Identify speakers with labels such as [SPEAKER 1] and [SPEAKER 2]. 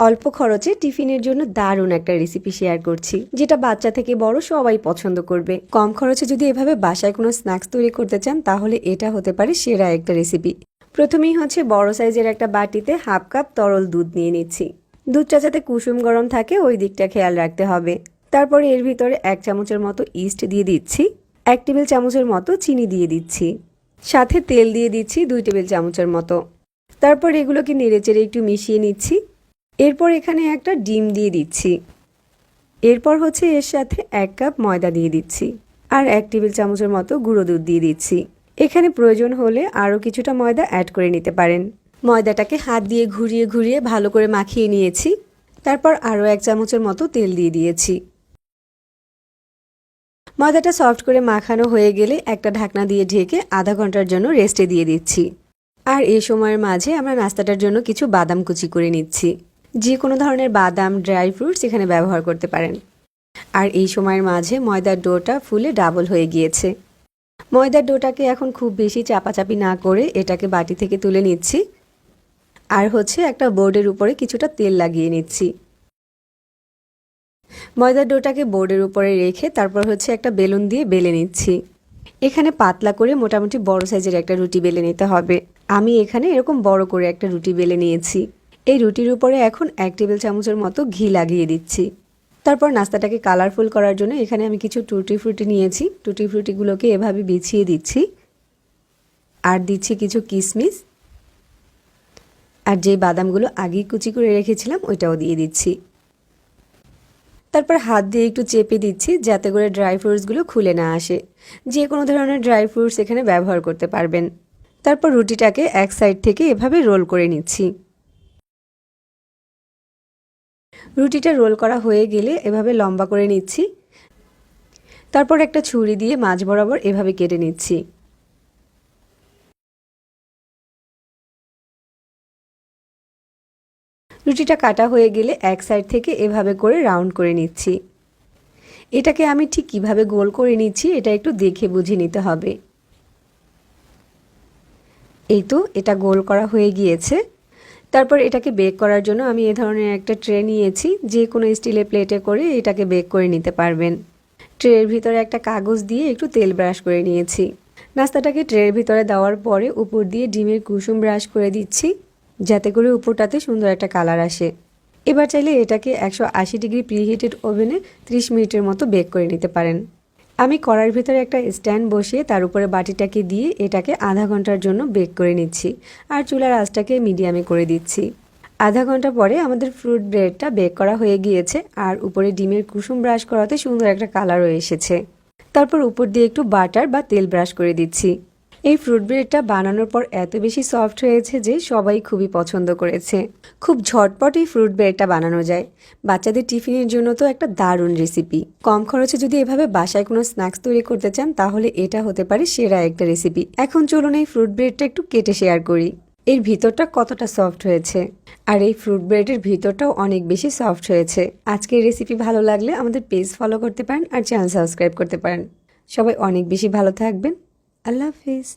[SPEAKER 1] অল্প খরচে টিফিনের জন্য দারুণ একটা রেসিপি শেয়ার করছি, যেটা বাচ্চা থেকে বড় সবাই পছন্দ করবে। কম খরচে যদি এভাবে বাসায় কোনো স্ন্যাক্স তৈরি করতে চান, তাহলে এটা হতে পারে সেরা একটা রেসিপি প্রথমেই হচ্ছে বড় সাইজের একটা বাটিতে হাফ কাপ তরল দুধ নিয়ে নিচ্ছি। দুধটা যাতে কুসুম গরম থাকে, ওই দিকটা খেয়াল রাখতে হবে। তারপরে এর ভিতরে এক চামচের মতো ইস্ট দিয়ে দিচ্ছি, এক টেবিল চামচের মতো চিনি দিয়ে দিচ্ছি, সাথে তেল দিয়ে দিচ্ছি দুই টেবিল চামচের মতো। তারপর এগুলোকে নেড়েচেড়ে একটু মিশিয়ে নিচ্ছি। এরপর এখানে একটা ডিম দিয়ে দিচ্ছি। এরপর হচ্ছে এর সাথে এক কাপ ময়দা দিয়ে দিচ্ছি আর এক টেবিল চামচের মতো গুঁড়ো দুধ দিয়ে দিচ্ছি। এখানে প্রয়োজন হলে আরও কিছুটা ময়দা অ্যাড করে নিতে পারেন। ময়দাটাকে হাত দিয়ে ঘুরিয়ে ঘুরিয়ে ভালো করে মাখিয়ে নিয়েছি। তারপর আরও এক চামচের মতো তেল দিয়ে দিয়েছি। ময়দাটা সফট করে মাখানো হয়ে গেলে একটা ঢাকনা দিয়ে ঢেকে আধা ঘণ্টার জন্য রেস্টে দিয়ে দিচ্ছি। আর এই সময়ের মাঝে আমরা নাস্তাটার জন্য কিছু বাদাম কুচি করে নিচ্ছি। যে কোনো ধরনের বাদাম, ড্রাই ফ্রুটস এখানে ব্যবহার করতে পারেন। আর এই সময়ের মাঝে ময়দার ডোটা ফুলে ডাবল হয়ে গিয়েছে। ময়দার ডোটাকে এখন খুব বেশি চাপাচাপি না করে এটাকে বাটি থেকে তুলে নিচ্ছি। আর হচ্ছে একটা বোর্ডের উপরে কিছুটা তেল লাগিয়ে নিচ্ছি। ময়দার ডোটাকে বোর্ডের উপরে রেখে তারপর হচ্ছে একটা বেলুন দিয়ে বেলে নিচ্ছি। এখানে পাতলা করে মোটামুটি বড় সাইজের একটা রুটি বেলে নিতে হবে। আমি এখানে এরকম বড় করে একটা রুটি বেলে নিয়েছি। এই রুটির উপরে এখন এক টেবিল চামচের মতো ঘি লাগিয়ে দিচ্ছি। তারপর নাস্তাটাকে কালারফুল করার জন্য এখানে আমি কিছু টুটি ফ্রুটি নিয়েছি। টুটি ফ্রুটিগুলোকে এভাবে বিছিয়ে দিচ্ছি। আর দিচ্ছি কিছু কিশমিশ আর যে বাদামগুলো আগেই কুচি করে রেখেছিলাম, ওইটাও দিয়ে দিচ্ছি। তারপর হাত দিয়ে একটু চেপে দিচ্ছি যাতে করে ড্রাই ফ্রুটসগুলো খুলে না আসে। যে কোনো ধরনের ড্রাই ফ্রুটস এখানে ব্যবহার করতে পারবেন। তারপর রুটিটাকে এক সাইড থেকে এভাবে রোল করে নিচ্ছি। রুটিটা রোল করা হয়ে গেলে এভাবে লম্বা করে নিচ্ছি। তারপর একটা ছুরি দিয়ে মাছ বরাবর এভাবে কেটে নিচ্ছি। রুটিটা কাটা হয়ে গেলে এক সাইড থেকে এভাবে করে রাউন্ড করে নিচ্ছি। এটাকে আমি ঠিক কীভাবে গোল করে নিচ্ছি এটা একটু দেখে বুঝে নিতে হবে। এই তো এটা গোল করা হয়ে গিয়েছে। তারপর এটাকে বেক করার জন্য আমি এ ধরনের একটা ট্রে নিয়েছি, যে কোনো স্টিলের প্লেটে করে এটাকে বেক করে নিতে পারবেন। ট্রের ভিতরে একটা কাগজ দিয়ে একটু তেল ব্রাশ করে নিয়েছি। নাস্তাটাকে ট্রের ভিতরে দেওয়ার পরে উপর দিয়ে ডিমের কুসুম ব্রাশ করে দিচ্ছি, যাতে করে উপরটাতে সুন্দর একটা কালার আসে। এবার চাইলে এটাকে একশো আশি ডিগ্রি প্রিহিটেড ওভেনে ত্রিশ মিনিটের মতো বেক করে নিতে পারেন। আমি কড়ার ভিতরে একটা স্ট্যান্ড বসিয়ে তার উপরে বাটিটাকে দিয়ে এটাকে আধা ঘণ্টার জন্য বেক করে নিচ্ছি আর চুলার আঁচটাকে মিডিয়ামে করে দিচ্ছি। আধা ঘণ্টা পরে আমাদের ফ্রুট ব্রেডটা বেক করা হয়ে গিয়েছে আর উপরে ডিমের কুসুম ব্রাশ করাতে সুন্দর একটা কালারও এসেছে। তারপর উপর দিয়ে একটু বাটার বা তেল ব্রাশ করে দিচ্ছি। এই ফ্রুট ব্রেডটা বানানোর পর এত বেশি সফট হয়েছে যে সবাই খুবই পছন্দ করেছে। খুব ঝটপট এই ফ্রুট ব্রেডটা বানানো যায়। বাচ্চাদের টিফিনের জন্য তো একটা দারুণ রেসিপি কম খরচে যদি এভাবে বাসায় কোনো স্ন্যাক্স তৈরি করতে চান, তাহলে এটা হতে পারে সেরা একটা রেসিপি এখন চলুন এই ফ্রুট ব্রেডটা একটু কেটে শেয়ার করি। এর ভিতরটা কতটা সফট হয়েছে? আর এই ফ্রুট ব্রেডের ভিতরটাও অনেক বেশি সফট হয়েছে। আজকের রেসিপি ভালো লাগলে আমাদের পেজ ফলো করতে পারেন আর চ্যানেল সাবস্ক্রাইব করতে পারেন। সবাই অনেক বেশি ভালো থাকবেন। আল্লাহ হাফিজ